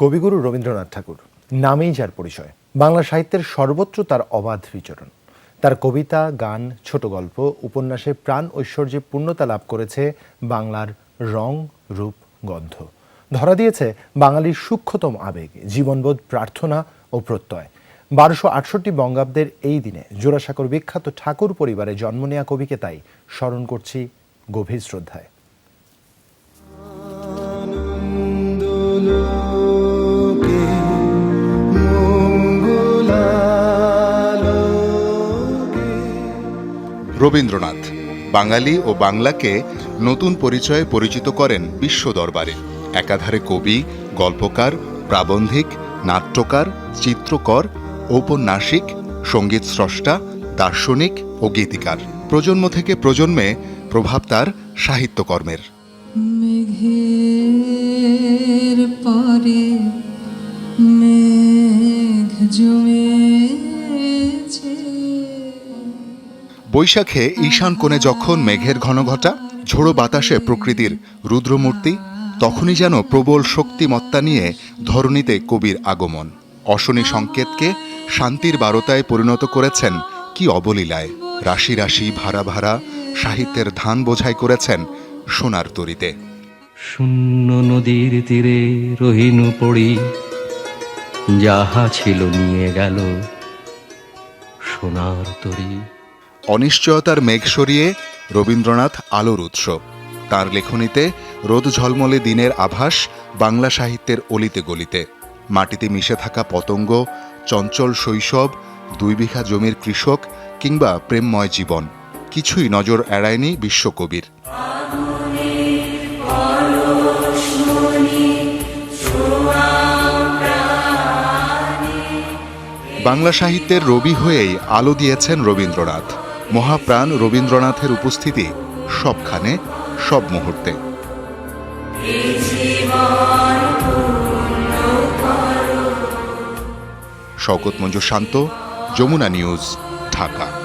কবিগুরু রবীন্দ্রনাথ ঠাকুর, নামেই যার পরিচয়। বাংলা সাহিত্যের সর্বত্র তার অবাধ বিচরণ। তার কবিতা, গান, ছোট গল্প, উপন্যাসে প্রাণ ঐশ্বর্যে পূর্ণতা লাভ করেছে বাংলার রং, রূপ, গন্ধ। ধরা দিয়েছে বাঙালির সূক্ষ্মতম আবেগ, জীবনবোধ, প্রার্থনা ও প্রত্যয়। বারোশো আটষট্টি বঙ্গাব্দের এই দিনে জোড়াসাঁকোর বিখ্যাত ঠাকুর পরিবারে জন্ম নেয়া কবিকে তাই স্মরণ করছি গভীর শ্রদ্ধায়। রবীন্দ্রনাথ। বাঙালি ও বাংলাকে নতুন পরিচয়ে পরিচিত করেন বিশ্ব দরবারে। একাধারে কবি, গল্পকার, প্রাবন্ধিক, নাট্যকার, চিত্রকর, ঔপন্যাসিক, সংগীত স্রষ্টা, দার্শনিক ও গীতিকার। প্রজন্ম থেকে প্রজন্মে প্রভাব তার সাহিত্যকর্মের। পরে জমেছে বৈশাখে ঈশান কোণে যখন মেঘের ঘনঘটা ঝোড়ো বাতাসে প্রকৃতির রুদ্রমূর্তি, তখনই যেন প্রবল শক্তিমত্তা নিয়ে ধরণীতে কবির আগমন। অশনি সংকেতকে শান্তির বারতায় পরিণত করেছেন কি অবলীলায়। রাশি রাশি ভাড়া ভাড়া সাহিত্যের ধান বোঝাই করেছেন সোনার তরিতে। শূন্য নদীর তীরে রহিনু পড়ি, যাহা ছিল নিয়ে গেল সোনার তরী। অনিশ্চয়তার মেঘ সরিয়ে রবীন্দ্রনাথ আলোর উৎস তার লেখনীতে রোদ ঝলমলে দিনের আভাস বাংলা সাহিত্যের অলিতে গলিতে। মাটিতে মিশে থাকা পতঙ্গ, চঞ্চল শৈশব, দুই বিঘা জমির কৃষক কিংবা প্রেমময় জীবন, কিছুই নজর এড়ায়নি বিশ্বকবির। বাংলা সাহিত্যের রবি হয়েই আলো দিয়েছেন রবীন্দ্রনাথ। মহাপ্রাণ রবীন্দ্রনাথের উপস্থিতি সবখানে সব মুহূর্তে। শওকত মঞ্জু শান্ত যমুনা নিউজ ঢাকা।